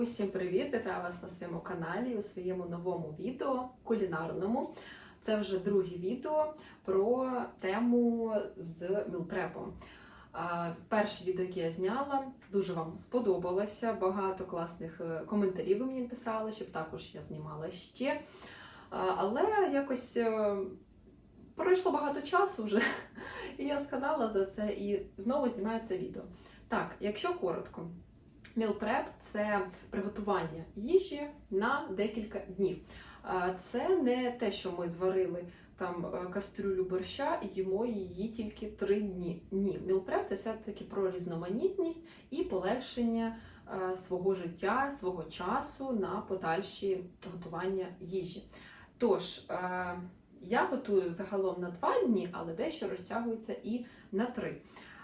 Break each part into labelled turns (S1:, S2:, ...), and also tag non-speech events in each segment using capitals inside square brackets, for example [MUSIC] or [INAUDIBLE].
S1: Усім привіт! Вітаю вас на своєму каналі у своєму новому відео кулінарному. Це вже друге відео про тему з мілпрепом. Перше відео, яке я зняла, дуже вам сподобалося. Багато класних е, коментарів ви мені писали, щоб також я знімала ще. Але якось е, пройшло багато часу вже, [LAUGHS] і я згадала за це і знову знімаю це відео. Так, якщо коротко. Prep – це приготування їжі на декілька днів. Це не те, що ми зварили там е, кастрюлю борща і їмо її тільки три дні. Ні, prep – це все-таки про різноманітність і полегшення е, свого життя, свого часу на подальші готування їжі. Тож, е, я готую загалом на два дні, але дещо розтягується і на три.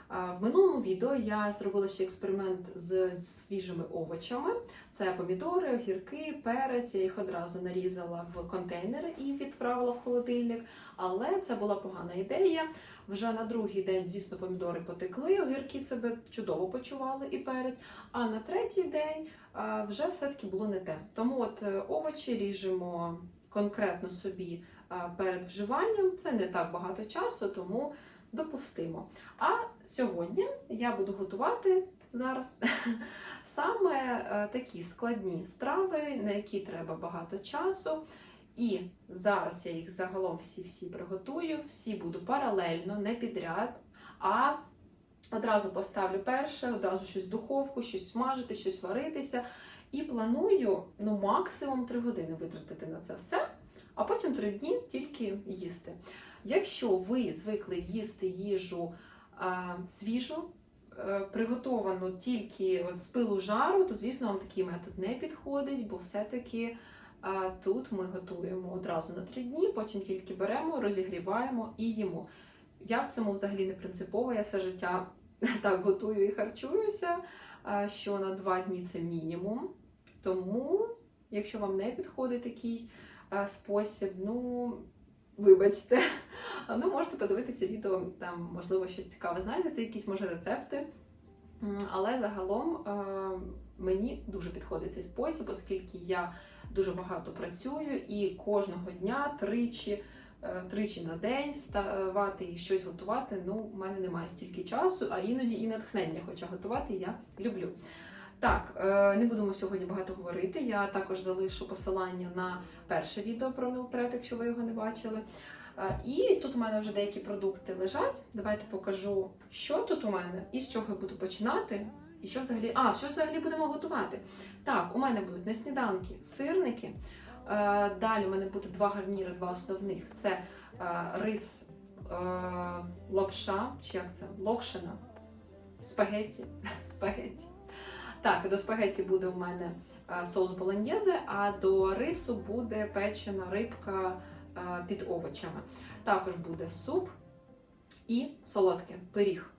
S1: В минулому відео я зробила ще експеримент з свіжими овочами. Це помідори, огірки, перець. Я їх одразу нарізала в контейнери і відправила в холодильник. Але це була погана ідея. Вже на другий день, звісно, помідори потекли, огірки себе чудово почували і перець. А на третій день вже все-таки було не те. Тому от е, овочі ріжемо конкретно собі перед вживанням. Це не так багато часу, тому допустимо. А сьогодні я буду готувати зараз [LAUGHS] саме е, такі складні страви, на які треба багато часу. І зараз я їх загалом всі-всі приготую, всі буду паралельно, не підряд, а одразу поставлю перше, одразу щось в духовку, щось смажити, щось варитися. І планую ну, максимум 3 години витратити на це все, а потім 3 дні тільки їсти. Якщо ви звикли їсти їжу а, свіжу, е, приготовану тільки от з пилу жару, то звісно вам такий метод не підходить, бо все-таки а, тут ми готуємо одразу на три дні, потім тільки беремо, розігріваємо і їмо. Я в цьому взагалі не принципова, я все життя [LAUGHS] так готую і харчуюся, а, що на два дні це мінімум. Тому, якщо вам не підходить такий а, спосіб, ну вибачте. Ну, можете подивитися відео, там, можливо, щось цікаве знайдете, якісь, може, рецепти. Але загалом е, мені дуже підходить цей спосіб, оскільки я дуже багато працюю і кожного дня тричі, е, тричі на день ставати і щось готувати. Ну, в мене немає стільки часу, а іноді і натхнення, хоча готувати я люблю. Так, е, не будемо сьогодні багато говорити. Я також залишу посилання на перше відео про Prep, якщо ви його не бачили. Е, І тут у мене вже деякі продукти лежать. Давайте покажу, що тут у мене і з чого я буду починати. І що взагалі. А, що взагалі будемо готувати? Так, у мене будуть на сніданки сирники. Е, Далі у мене буде два гарніри, два основних. Це рис лапша, чи як це? Локшина. Спагетті. [LAUGHS] Спагетті. Так, до спагетті буде у мене е, соус болоньєзе, а до рису буде печена рибка е, під овочами. Також буде суп і солодке пиріг.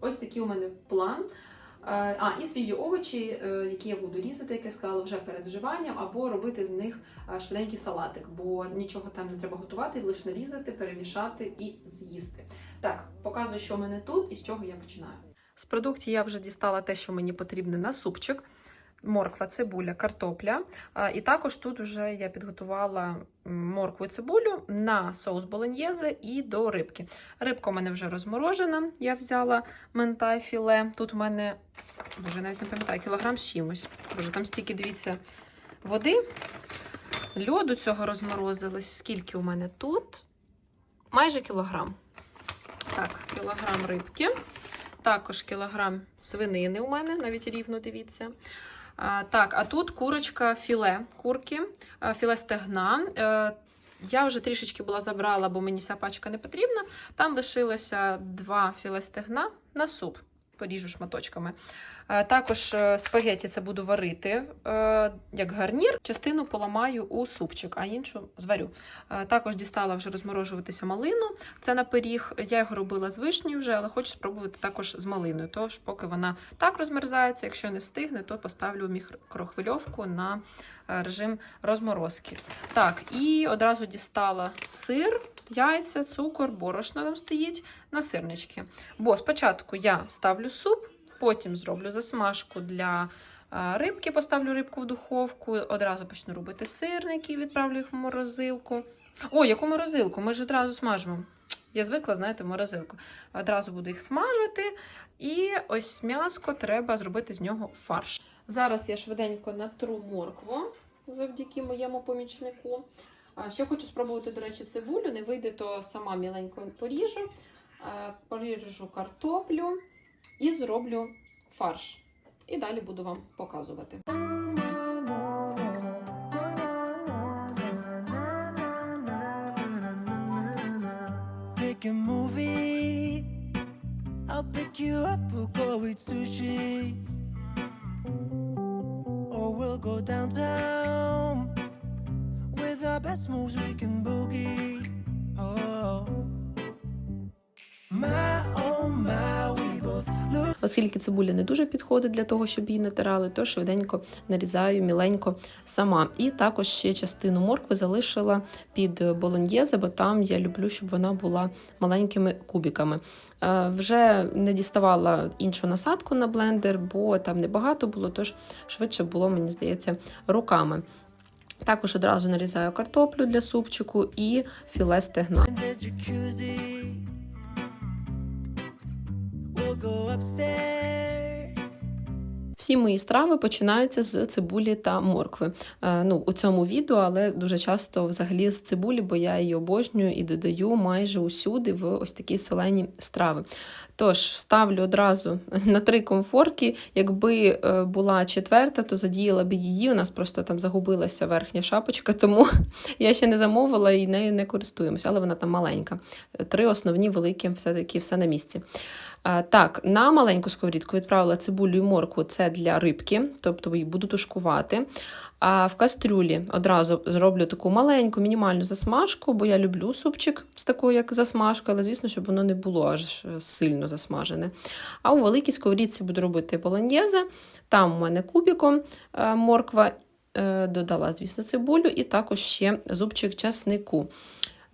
S1: Ось такий у мене план. Е, А, і свіжі овочі, які я буду різати, як я сказала, вже перед вживанням, або робити з них швиденький салатик, бо нічого там не треба готувати, лише нарізати, перемішати і з'їсти. Так, показую, що в мене тут і з чого я починаю. З продуктів я вже дістала те, що мені потрібно на супчик. Морква, цибуля, картопля. І також тут вже я підготувала моркву і цибулю на соус болоньєзе і до рибки. Рибка у мене вже розморожена. Я взяла ментай філе. Тут у мене, вже навіть не пам'ятаю, кілограм з чимось. Боже, там стільки, дивіться, води. Льоду цього розморозилось. Скільки у мене тут? Майже кілограм. Так, кілограм рибки. Також кілограм свинини у мене, навіть рівно дивіться. А, так, а тут курочка філе курки, філе стегна. Е, я вже трішечки була забрала, бо мені вся пачка не потрібна. Там лишилося два філе стегна на суп. Поріжу шматочками. Е, Також е, спагеті це буду варити е, як гарнір. Частину поламаю у супчик, а іншу зварю. Також дістала вже розморожуватися малину. Це на пиріг. Я його робила з вишні вже, але хочу спробувати також з малиною. Тож, поки вона так розмерзається, якщо не встигне, то поставлю мікрохвильовку на режим розморозки. Так, і одразу дістала сир, яйця, цукор, борошно там стоїть на сирнички. Бо спочатку я ставлю суп, потім зроблю засмажку для рибки, поставлю рибку в духовку, одразу почну робити сирники, відправлю їх в морозилку. О, яку морозилку? Ми ж одразу смажимо. Я звикла, знаєте, морозилку. Одразу буду їх смажити. І ось м'яско треба зробити з нього фарш. Зараз я швиденько натру моркву завдяки моєму помічнику. Ще хочу спробувати, до речі, цибулю. Не вийде, то сама міленько поріжу. Поріжу картоплю і зроблю фарш. І далі буду вам показувати. Оскільки цибуля не дуже підходить для того, щоб її натирали, то швиденько нарізаю міленько сама. І також ще частину моркви залишила під болоньєзе, бо там я люблю, щоб вона була маленькими кубиками. Е, Вже не діставала іншу насадку на блендер, бо там небагато було, тож швидше було, мені здається, руками. Також одразу нарізаю картоплю для супчику і філе стегна. Всі мої страви починаються з цибулі та моркви. Е, ну, у цьому відео, але дуже часто взагалі з цибулі, бо я її обожнюю і додаю майже усюди в ось такі солені страви. Тож ставлю одразу [LAUGHS] на три комфорки. Якби е, була четверта, то задіяла б її. У нас просто там загубилася верхня шапочка, [LAUGHS] тому я ще не замовила і нею не користуємося, але вона там маленька. Три основні великі, все-таки все на місці. Так, на маленьку сковорідку відправила цибулю і моркву, це для рибки, тобто її буду тушкувати. А в кастрюлі одразу зроблю таку маленьку мінімальну засмажку, бо я люблю супчик з такою, як засмажка, але звісно, щоб воно не було аж сильно засмажене. А у великій сковорідці буду робити болоньєзе. Там у мене кубіком е, морква, е, додала, звісно, цибулю і також ще зубчик часнику.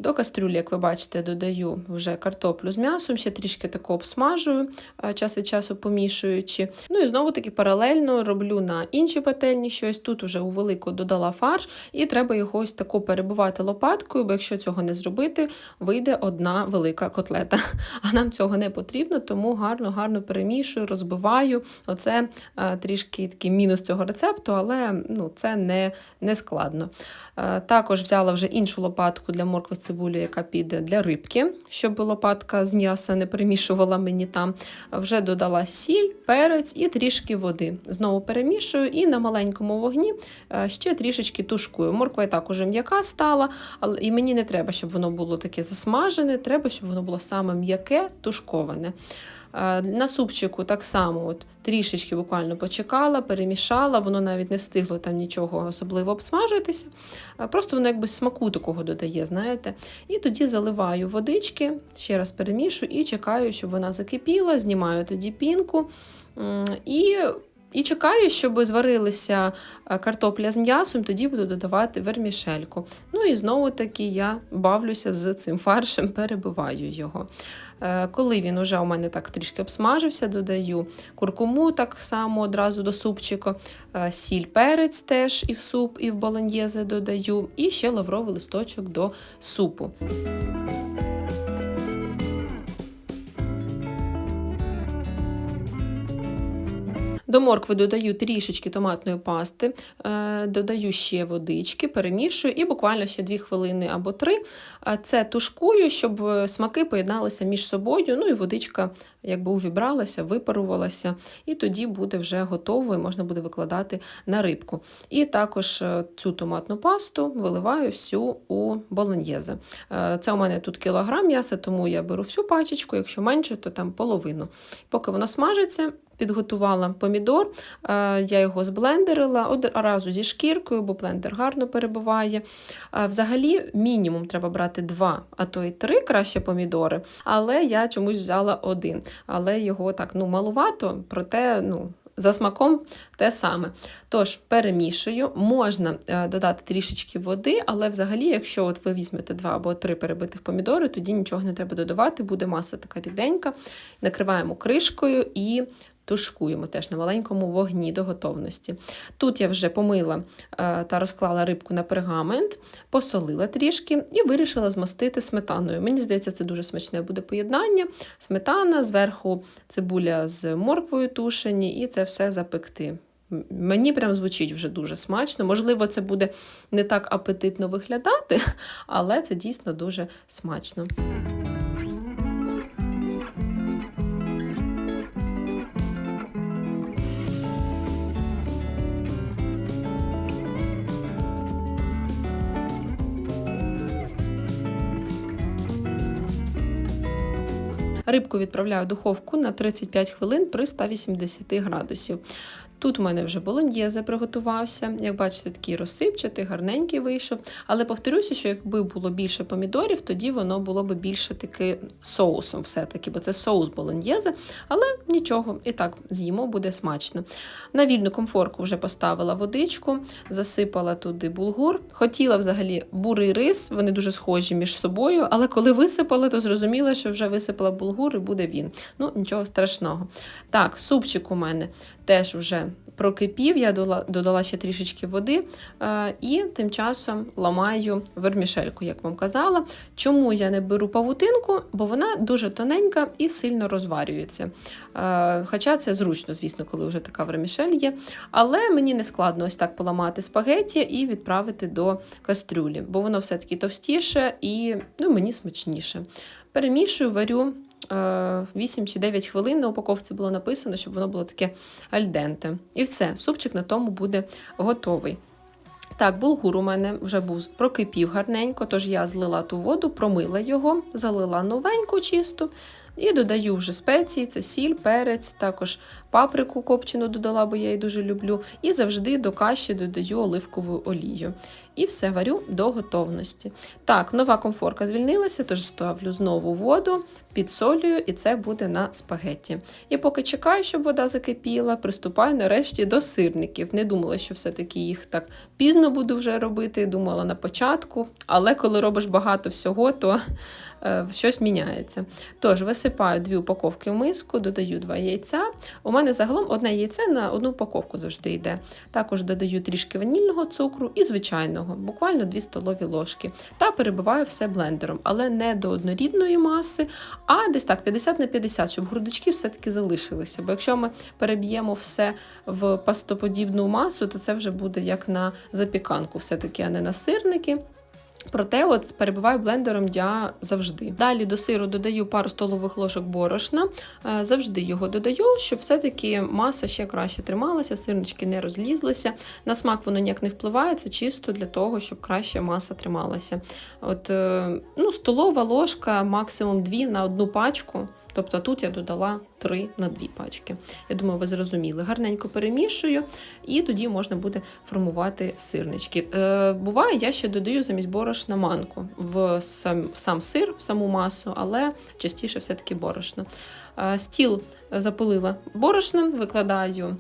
S1: До кастрюлі, як ви бачите, додаю вже картоплю з м'ясом, ще трішки тако обсмажую, е, час від часу помішуючи. Ну і знову таки паралельно роблю на іншій пательні щось. Тут уже у велику додала фарш, і треба його ось тако перебивати лопаткою, бо якщо цього не зробити, вийде одна велика котлета. [LAUGHS] А нам цього не потрібно, тому гарно-гарно перемішую, розбиваю. Оце е, трішки такий мінус цього рецепту, але ну, це не, не складно. Е, Також взяла вже іншу лопатку для моркви з цибулі, яка піде для рибки, щоб лопатка з м'яса не перемішувала мені там. Вже додала сіль, перець і трішки води. Знову перемішую і на маленькому вогні е, ще трішечки тушкую. Морква і так уже м'яка стала, але і мені не треба, щоб воно було таке засмажене, треба, щоб воно було саме м'яке, тушковане. На супчику так само от, трішечки буквально почекала, перемішала, воно навіть не встигло там нічого особливо обсмажитися. Просто воно якби смаку такого додає, знаєте. І тоді заливаю водички, ще раз перемішую і чекаю, щоб вона закипіла, знімаю тоді пінку. І і чекаю, щоб зварилися е, картопля з м'ясом, тоді буду додавати вермішельку. Ну і знову таки я бавлюся з цим фаршем, перебиваю його. Е, Коли він уже у мене так трішки обсмажився, додаю куркуму так само одразу до супчика, е, сіль, перець теж і в суп, і в болоньєзе додаю, і ще лавровий листочок до супу. До моркви додаю трішечки томатної пасти, е, додаю ще водички, перемішую і буквально ще 2 хвилини або 3. Е, Це тушкую, щоб е, смаки поєдналися між собою. Ну і водичка якби увібралася, випарувалася, і тоді буде вже готово, і можна буде викладати на рибку. І також е, цю томатну пасту виливаю всю у болоньєзе. Це у мене тут кілограм м'яса, тому я беру всю пачечку, якщо менше, то там половину. Поки воно смажиться, підготувала помідор, е, я його зблендерила одразу зі шкіркою, бо блендер гарно перебиває. Е, Взагалі, мінімум треба брати два, а то й три краще помідори, але я чомусь взяла один. Але його так ну, малувато, проте ну, за смаком те саме. Тож перемішую, можна е, додати трішечки води, але взагалі, якщо от ви візьмете два або три перебитих помідори, тоді нічого не треба додавати, буде маса така ріденька. Накриваємо кришкою і тушкуємо теж на маленькому вогні до готовності. Тут я вже помила е, та розклала рибку на пергамент, посолила трішки і вирішила змастити сметаною. Мені здається, це дуже смачне буде поєднання. Сметана, зверху цибуля з морквою тушені, і це все запекти. Мені прям звучить вже дуже смачно. Можливо, це буде не так апетитно виглядати, але це дійсно дуже смачно. Рибку відправляю в духовку на 35 хвилин при 180 градусів. Тут у мене вже болоньєзе приготувався. Як бачите, такий розсипчатий, гарненький вийшов. Але повторюся, що якби було більше помідорів, тоді воно було б більше таки соусом, все-таки, бо це соус болоньєзе. Але нічого, і так з'їмо буде смачно. На вільну комфорку вже поставила водичку, засипала туди булгур. Хотіла взагалі бурий рис, вони дуже схожі між собою, але коли висипала, то зрозуміла, що вже висипала булгур і буде він. Ну, нічого страшного. Так, супчик у мене теж вже прокипів, я додала ще трішечки води е, і тим часом ламаю вермішельку, як вам казала. Чому я не беру павутинку? Бо вона дуже тоненька і сильно розварюється. Е, Хоча це зручно, звісно, коли вже така вермішель є. Але мені не складно ось так поламати спагеті і відправити до кастрюлі, бо воно все-таки товстіше і ну, мені смачніше. Перемішую, варю. Е, 8 чи 9 хвилин на упаковці було написано, щоб воно було таке альденте. І все, супчик на тому буде готовий. Так, булгур у мене вже був прокипів гарненько, тож я злила ту воду, промила його, залила новеньку чисту і додаю вже спеції, це сіль, перець, також паприку копчену додала, бо я її дуже люблю. І завжди до каші додаю оливкову олію. І все варю до готовності. Так, нова комфорка звільнилася, тож ставлю знову воду, підсолюю, і це буде на спагетті. І поки чекаю, щоб вода закипіла, приступаю нарешті до сирників. Не думала, що все-таки їх так пізно буду вже робити, думала на початку, але коли робиш багато всього, то е, щось міняється. Тож висипаю дві упаковки в миску, додаю два яйця. У мене загалом одне яйце на одну упаковку завжди йде. Також додаю трішки ванільного цукру і звичайного, буквально 2 столові ложки. Та перебиваю все блендером, але не до однорідної маси, а десь так 50 на 50, щоб грудочки все-таки залишилися. Бо якщо ми переб'ємо все в пастоподібну масу, то це вже буде як на запіканку, все-таки, а не на сирники. Проте, от перебуваю блендером я завжди. Далі до сиру додаю пару столових ложок борошна. Е, Завжди його додаю, щоб все-таки маса ще краще трималася, сирнички не розлізлися. На смак воно ніяк не впливає, це чисто для того, щоб краще маса трималася. От, е, ну, столова ложка, максимум дві на одну пачку. Тобто тут я додала 3 на 2 пачки. Я думаю, ви зрозуміли. Гарненько перемішую, і тоді можна буде формувати сирнички. Е, буває, я ще додаю замість борошна манку в сам, в сам сир, в саму масу, але частіше все-таки борошно. Е, стіл запилила борошном, викладаю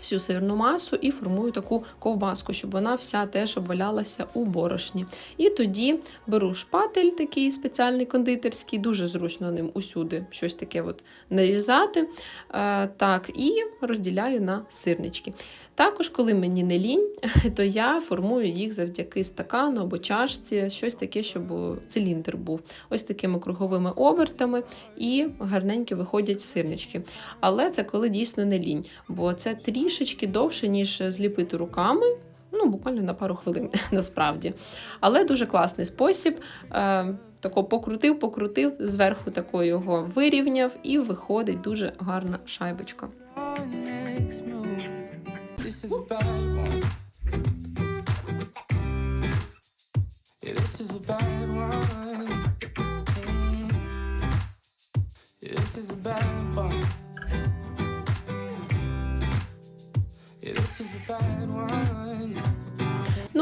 S1: всю сирну масу і формую таку ковбаску, щоб вона вся теж обвалялася у борошні. І тоді беру шпатель такий спеціальний кондитерський, дуже зручно ним усюди щось таке от нарізати. Е, так, і розділяю на сирнички. Також, коли мені не лінь, [LAUGHS] то я формую їх завдяки стакану або чашці, щось таке, щоб циліндр був. Ось такими круговими обертами, і гарненько виходять сирнички. Але це коли дійсно не лінь, бо це трішечки довше, ніж зліпити руками. Ну, буквально на пару хвилин, [LAUGHS] насправді. Але дуже класний спосіб. Е, тако покрутив, покрутив, зверху тако його вирівняв, і виходить дуже гарна шайбочка.
S2: This is a bad one. Yeah, this is a bad one. Mm. This is a bad one.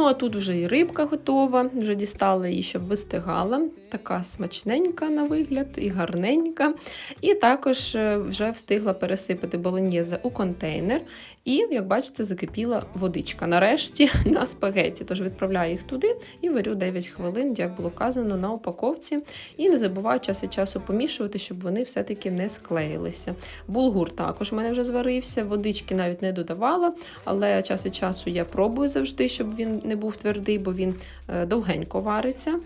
S1: Ну а тут вже і рибка готова, вже дістала її, щоб вистигала. Така смачненька на вигляд і гарненька. І також е, вже встигла пересипати болоньєзе у контейнер. І, як бачите, закипіла водичка. Нарешті [LAUGHS] на спагеті. Тож відправляю їх туди і варю 9 хвилин, як було вказано на упаковці. І не забуваю час від часу помішувати, щоб вони все-таки не склеїлися. Булгур також у мене вже зварився, водички навіть не додавала, але час від часу я пробую завжди, щоб він не був твердий, бо він е, довгенько вариться.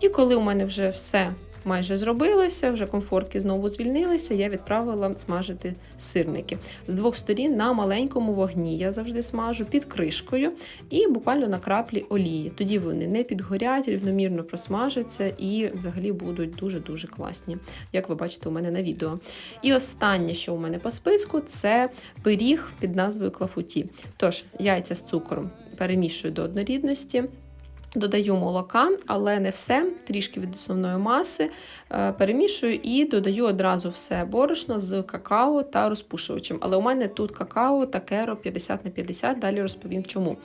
S1: І коли у мене вже все майже зробилося, вже комфорки знову звільнилися, я відправила смажити сирники. З двох сторін на маленькому вогні я завжди смажу під кришкою і буквально на краплі олії. Тоді вони не підгорять, рівномірно просмажаться і взагалі будуть дуже-дуже класні, як ви бачите у мене на відео. І останнє, що у мене по списку, це пиріг під назвою клафуті. Тож, яйця з цукором перемішую до однорідності. Додаю молока, але не все, трішки від основної маси. Е, Перемішую і додаю одразу все борошно з какао та розпушувачем. Але у мене тут какао та керо 50 на 50, далі розповім чому.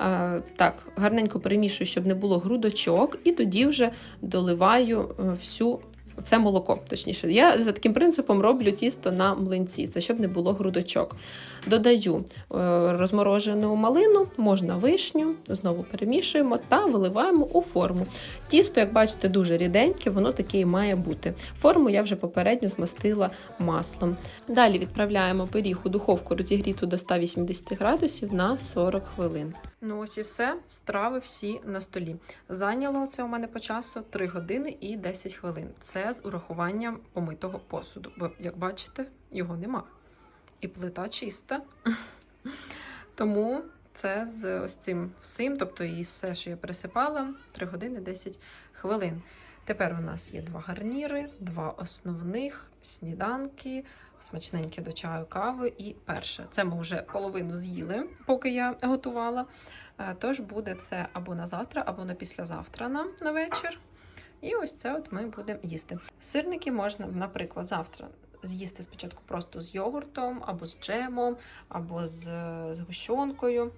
S1: Е, Так, гарненько перемішую, щоб не було грудочок, і тоді вже доливаю е, всю. Все молоко, точніше. Я за таким принципом роблю тісто на млинці, це щоб не було грудочок. Додаю е, розморожену малину, можна вишню, знову перемішуємо та виливаємо у форму. Тісто, як бачите, дуже ріденьке, воно таке і має бути. Форму я вже попередньо змастила маслом. Далі відправляємо пиріг у духовку розігріту до 180 градусів на 40 хвилин. Ну ось і все, страви всі на столі. Зайняло це у мене по часу 3 години і 10 хвилин. Це з урахуванням помитого посуду, бо, як бачите, його нема. І плита чиста. Тому це з ось цим всім, тобто і все, що я пересипала, 3 години 10 хвилин. Тепер у нас є два гарніри, два основних сніданки, смачненькі до чаю, кави і перше. Це ми вже половину з'їли, поки я готувала. Е, Тож буде це або на завтра, або на післязавтра нам на вечір. І ось це от ми будемо їсти. Сирники можна, наприклад, завтра з'їсти спочатку просто з йогуртом, або з джемом, або з згущенкою.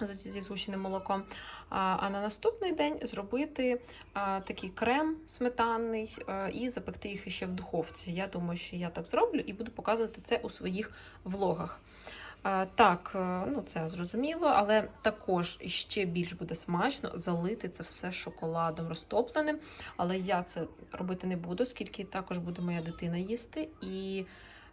S1: Зі згущеним молоком. А на наступний день зробити такий крем сметанний і запекти їх ще в духовці. Я думаю, що я так зроблю і буду показувати це у своїх влогах. Так, е, ну це зрозуміло, але також ще більш буде смачно залити це все шоколадом розтопленим. Але я це робити не буду, оскільки також буде моя дитина їсти. І,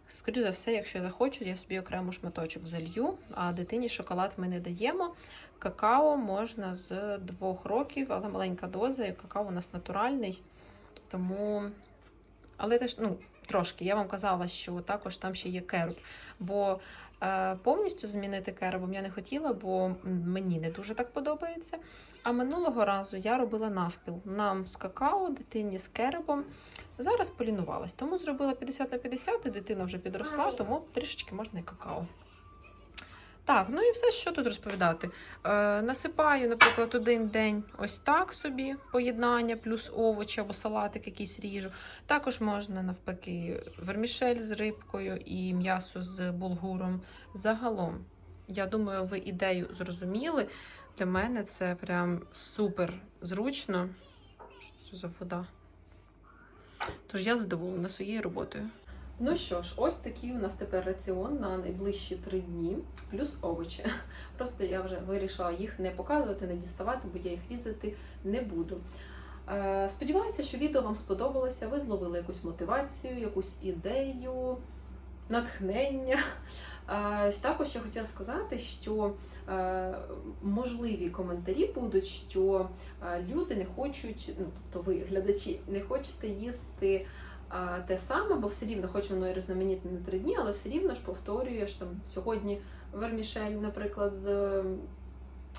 S1: скоріш за все, якщо захочу, я собі окремо шматочок залью, а дитині шоколад ми не даємо. Какао можна з двох років, але маленька доза, і какао у нас натуральний. Тому, але теж, ну, трошки. Я вам казала, що також там ще є керуб. Бо повністю змінити керубом я не хотіла, бо мені не дуже так подобається. А минулого разу я робила навпіл. Нам з какао, дитині з керубом. Зараз полінувалась, тому зробила 50 на 50, і дитина вже підросла, тому трішечки можна і какао. Так, ну і все, що тут розповідати. Е, насипаю, наприклад, один день ось так собі поєднання, плюс овочі або салатик якийсь ріжу. Також можна навпаки вермішель з рибкою і м'ясо з булгуром. Загалом, я думаю, ви ідею зрозуміли. Для мене це прям супер зручно. Що це за вода? Тож я задоволена своєю роботою. Ну що ж, ось такий у нас тепер раціон на найближчі три дні, плюс овочі. [LAUGHS] Просто я вже вирішила їх не показувати, не діставати, бо я їх різати не буду. Е, Сподіваюся, що відео вам сподобалося. Ви зловили якусь мотивацію, якусь ідею, натхнення. [LAUGHS] Е, Також я хотіла сказати, що е, можливі коментарі будуть, що люди не хочуть, ну тобто ви, глядачі, не хочете їсти те саме, бо все рівно, хоч воно і різноманітне на три дні, але все рівно ж повторюєш там сьогодні вермішель, наприклад, з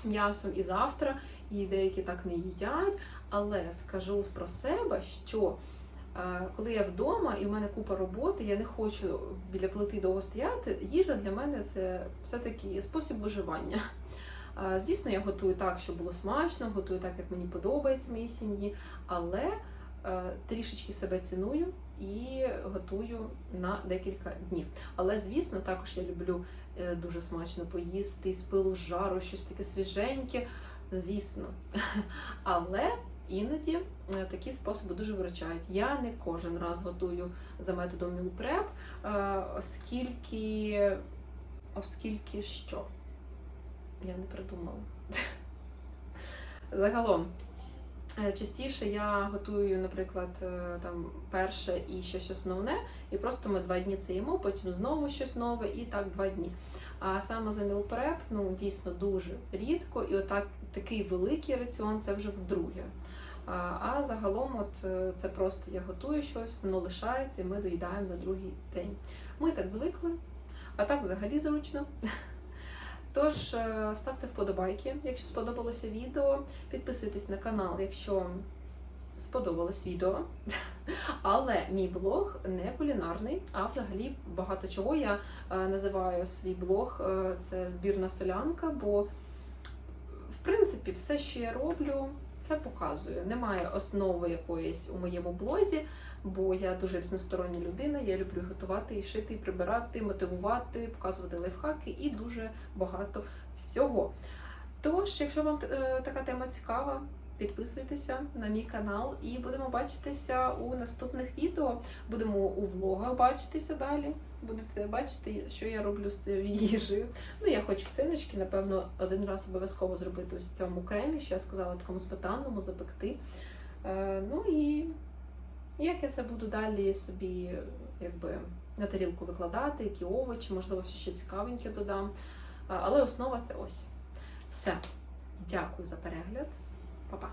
S1: м'ясом і завтра, і деякі так не їдять. Але скажу про себе, що е, коли я вдома і в мене купа роботи, я не хочу біля плити довго стояти. Їжа для мене це все-таки спосіб виживання. Звісно, я готую так, щоб було смачно, готую так, як мені подобається моїй сім'ї, але е, трішечки себе ціную і готую на декілька днів. Але звісно, також я люблю е, дуже смачно поїсти з пилу жару, щось таке свіженьке. звісно. [LAUGHS] Але іноді е, такі способи дуже виручають. Я не кожен раз готую за методом е, оскільки, оскільки що? Я не придумала. [LAUGHS] Загалом, частіше я готую, наприклад, е, там перше і щось основне, і просто ми два дні це їмо, потім знову щось нове, і так два дні. А саме за meal ну дійсно дуже рідко, і отак такий великий раціон це вже вдруге. А, а загалом, от е, це просто я готую щось, воно лишається, і ми доїдаємо на другий день. Ми так звикли, а так взагалі зручно. Тож е, ставте вподобайки, якщо сподобалося відео. Підписуйтесь на канал, якщо сподобалось відео. [LAUGHS] Але мій блог не кулінарний, а взагалі багато чого я е, називаю свій блог е, це збірна солянка, бо в принципі все, що я роблю, все показую. Немає основи якоїсь у моєму блозі, бо я дуже різностороння людина. Я люблю готувати, і шити, і прибирати, мотивувати, показувати лайфхаки і дуже багато всього. Тож, якщо вам е, така тема цікава, підписуйтеся на мій канал і будемо бачитися у наступних відео. Будемо у влогах бачитися далі. Будете бачити, що я роблю з цією їжею. Ну, я хочу синочки, напевно, один раз обов'язково зробити ось цьому кремі, що я сказала, такому сметанному, запекти. Е, ну і як я це буду далі собі якби, на тарілку викладати, які овочі, можливо, ще цікавеньке додам. Але основа це ось. Все. Дякую за перегляд. Па-па.